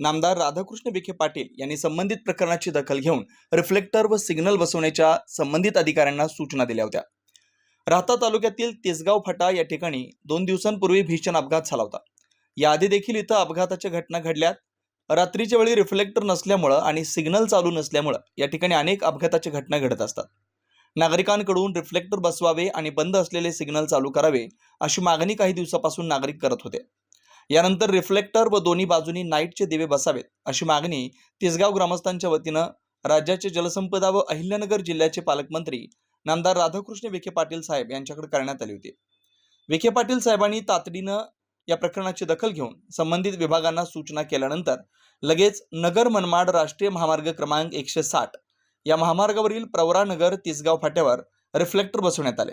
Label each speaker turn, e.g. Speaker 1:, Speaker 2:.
Speaker 1: नामदार राधाकृष्ण विखे पाटील यांनी संबंधित प्रकरणाची दखल घेऊन रिफ्लेक्टर व सिग्नल बसवण्याच्या संबंधित अधिकाऱ्यांना सूचना दिल्या होत्या. राहता तालुक्यातील तेसगाव फाटा या ठिकाणी दोन दिवसांपूर्वी भीषण अपघात झाला होता. याआधी देखील इथं अपघाताच्या घटना घडल्यात. रात्रीच्या वेळी रिफ्लेक्टर नसल्यामुळं आणि सिग्नल चालू नसल्यामुळं या ठिकाणी अनेक अपघाताच्या घटना घडत असतात. नागरिकांकडून रिफ्लेक्टर बसवावे आणि बंद असलेले सिग्नल चालू करावे अशी मागणी काही दिवसापासून नागरिक करत होते. यानंतर रिफ्लेक्टर व दोन्ही बाजूनी नाईटचे दिवे बसावेत अशी मागणी तिसगाव ग्रामस्थांच्या वतीनं राज्याचे जलसंपदा व अहिल्यानगर जिल्ह्याचे पालकमंत्री नामदार राधाकृष्ण विखे पाटील साहेब यांच्याकडे करण्यात आली होती. विखे पाटील साहेबांनी तातडीनं या प्रकरणाची दखल घेऊन संबंधित विभागांना सूचना केल्यानंतर लगेच नगर मनमाड राष्ट्रीय महामार्ग क्रमांक एकशे साठ या महामार्गावरील प्रवरानगर तिसगाव फाट्यावर रिफ्लेक्टर बसवण्यात आले.